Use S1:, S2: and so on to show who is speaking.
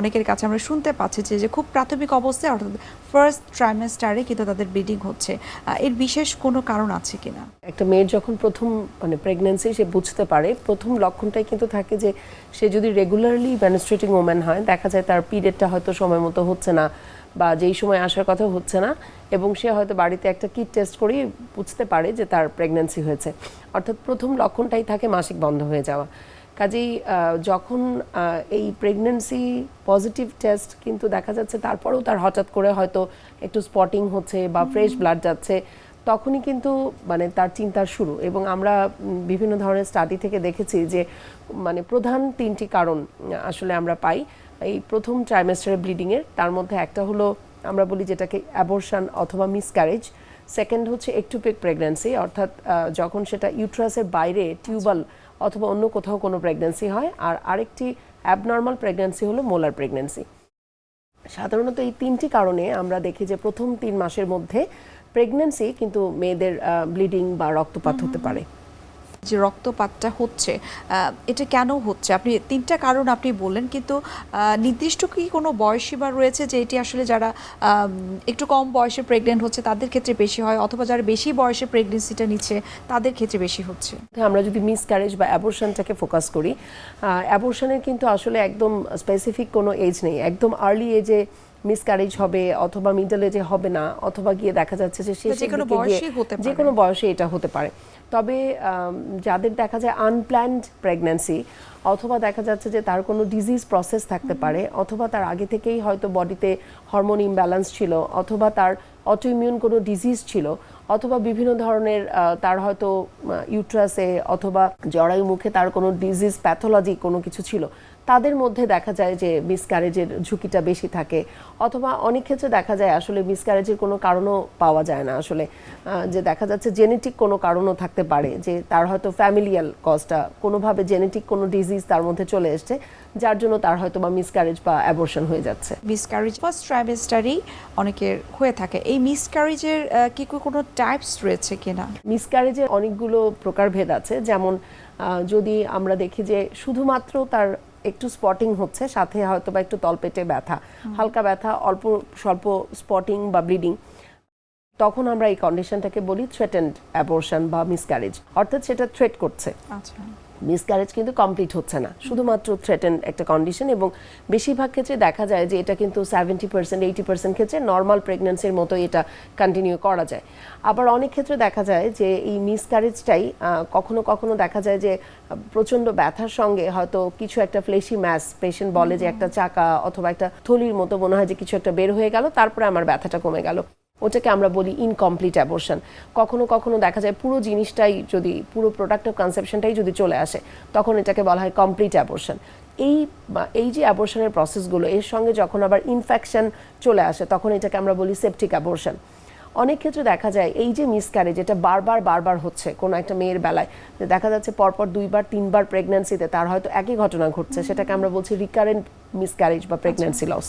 S1: অনেকের কাছে আমরা শুনতে পাচ্ছি যে খুব প্রাথমিক অবস্থায়, অর্থাৎ ফার্স্ট ট্রাইমেস্টারে কিন্তু তাদের ব্লিডিং হচ্ছে। এর বিশেষ কোনো কারণ আছে কিনা?
S2: একটা মেয়ের যখন প্রথম মানে প্রেগন্যান্সি সে বুঝতে পারে, প্রথম লক্ষণটাই কিন্তু থাকে যে, সে যদি রেগুলারলি ম্যানস্ট্রেটিং ওম্যান হয়, দেখা যায় তার পিরিয়ডটা হয়তো সময় মতো হচ্ছে না বা যেই সময় আসার কথা হচ্ছে না এবং সে হয়তো বাড়িতে একটা কিট টেস্ট করেই বুঝতে পারে যে তার প্রেগন্যান্সি হয়েছে। অর্থাৎ প্রথম লক্ষণটাই থাকে মাসিক বন্ধ হয়ে যাওয়া। কাজেই যখন এই প্রেগন্যান্সি পজিটিভ টেস্ট কিন্তু দেখা যাচ্ছে তারপরেও তার হঠাৎ করে হয়তো একটু স্পটিং হচ্ছে বা ফ্রেশ ব্লাড যাচ্ছে তখনই কিন্তু মানে তার চিন্তার শুরু। এবং আমরা বিভিন্ন ধরনের স্টাডি থেকে দেখেছি যে মানে প্রধান তিনটি কারণ আসলে আমরা পাই। এই প্রথম ট্রাইমেস্টারে ব্লিডিংয়ের তার মধ্যে একটা হলো আমরা বলি যেটাকে অ্যাবর্শন অথবা মিসক্যারেজ সেকেন্ড হচ্ছে একটুপিক প্রেগন্যান্সি অর্থাৎ যখন সেটা ইউট্রাসের বাইরে টিউবাল অথবা অন্য কোথাও কোনো প্রেগন্যান্সি হয় আর আরেকটি অ্যাবনর্মাল প্রেগন্যান্সি হলো মোলার প্রেগন্যান্সি সাধারণত এই তিনটি কারণে আমরা দেখি যে প্রথম তিন মাসের মধ্যে প্রেগন্যান্সি কিন্তু মেয়েদের ব্লিডিং বা রক্তপাত হতে পারে।
S1: যে রক্তপাতটা হচ্ছে এটা কেন হচ্ছে? আপনি তিনটা কারণ আপনি বললেন, কিন্তু নির্দিষ্ট কি কোনো বয়সীমা রয়েছে যে এটি আসলে যারা একটু কম বয়সে প্রেগনেন্ট হচ্ছে, তাদের ক্ষেত্রে বেশি হয়? অথবা যারা বেশি বয়সে প্রেগনেন্সিটা নিচ্ছে, তাদের ক্ষেত্রে বেশি হচ্ছে?
S2: আমরা যদি মিসক্যারেজ বা অ্যাবর্শনটাকে ফোকাস করি অ্যাবর্শনের কিন্তু আসলে একদম স্পেসিফিক কোনো এজ নেই। একদম আর্লি এজে মিসক্যারেজ হবে অথবা মিডল এজে হবে না অথবা গিয়ে দেখা যাচ্ছে যে শেষের
S1: যে কোনো বয়সে হতে
S2: যে কোনো বয়সে এটা হতে পারে। তবে যাদের দেখা যায় আনপ্ল্যান্ড প্রেগন্যান্সি অথবা দেখা যাচ্ছে যে তার কোনো ডিজিজ প্রসেস থাকতে পারে অথবা তার আগে থেকেই হয়তো বডিতে হরমোন ইমব্যালেন্স ছিল অথবা তার অটোইমিউন কোনো ডিজিজ ছিল অথবা বিভিন্ন ধরনের তার হয়তো ইউট্রাসে অথবা জরায়ু মুখে তার কোনো ডিজিজ প্যাথোলজি কোনো কিছু ছিল তাদের মধ্যে দেখা যায় যে মিসক্যারেজের ঝুঁকিটা বেশি থাকে অথবা অনেক ক্ষেত্রে দেখা যায় আসলে মিসক্যারেজের কোনো কারণও পাওয়া যায় না আসলে যে দেখা যাচ্ছে জেনেটিক কোনো কারণও থাকতে পারে যে তার হয়তো ফ্যামিলিয়াল কজটা কোনোভাবে জেনেটিক কোনো ডিজিজ তার মধ্যে চলে এসছে যার জন্য তার হয়তো বা মিসক্যারেজ বা অ্যাবর্শন হয়ে যাচ্ছে।
S1: মিসক্যারেজ ফার্স্ট ট্রাইমেস্টারেই অনেকের হয়ে থাকে। এই মিসক্যারেজের কি কোনো টাইপস রয়েছে কিনা?
S2: মিসক্যারেজের অনেকগুলো প্রকারভেদ আছে। যেমন যদি আমরা দেখি যে শুধুমাত্র তার একটু স্পটিং হচ্ছে সাথে হয়তো বা একটু তলপেটে ব্যথা হালকা ব্যথা অল্প স্বল্প স্পটিং বা ব্লিডিং তখন আমরা এই কন্ডিশনটাকে বলি থ্রেটেন্ড অ্যাবর্শন বা মিসক্যারেজ অর্থাৎ সেটা থ্রেট করছে।
S1: আচ্ছা।
S2: মিসক্যারেজ কিন্তু কমপ্লিট হচ্ছে না। শুধুমাত্র থ্রেটেন একটা কন্ডিশন এবং বেশিরভাগ ক্ষেত্রে দেখা যায় যে এটা কিন্তু সেভেন্টি পার্সেন্ট এইটি পার্সেন্ট ক্ষেত্রে নর্মাল প্রেগনেন্সির মতো এটা কন্টিনিউ করা যায়। আবার অনেক ক্ষেত্রে দেখা যায় যে এই মিসক্যারেজটাই কখনো কখনো দেখা যায় যে প্রচণ্ড ব্যথার সঙ্গে হয়তো কিছু একটা ফ্লেশি ম্যাস পেশেন্ট বলে যে একটা চাকা অথবা একটা থলির মতো মনে হয় যে কিছু একটা বের হয়ে গেল তারপরে আমার ব্যথাটা কমে গেল। ওটাকে আমরা বলি ইনকমপ্লিট অ্যাবর্শন কখনো কখনো দেখা যায় পুরো জিনিসটাই যদি, পুরো প্রোডাক্ট অফ কনসেপশনটাই যদি চলে আসে, তখন এটাকে বলা হয় কমপ্লিট অ্যাবর্শন এই এই যে অ্যাবর্শনের প্রসেসগুলো এর সঙ্গে যখন আবার ইনফেকশন চলে আসে, তখন এটাকে আমরা বলি সেপটিক অ্যাবর্শন অনেক ক্ষেত্রে দেখা যায় এই যে মিসক্যারেজ এটা বারবার বারবার হচ্ছে কোনো একটা মেয়ের বেলায়। যে দেখা যাচ্ছে পরপর দুইবার, তিনবার প্রেগন্যান্সিতে তার হয়তো একই ঘটনা ঘটছে, সেটাকে আমরা বলছি রিকারেন্ট মিসক্যারেজ বা প্রেগন্যান্সি লস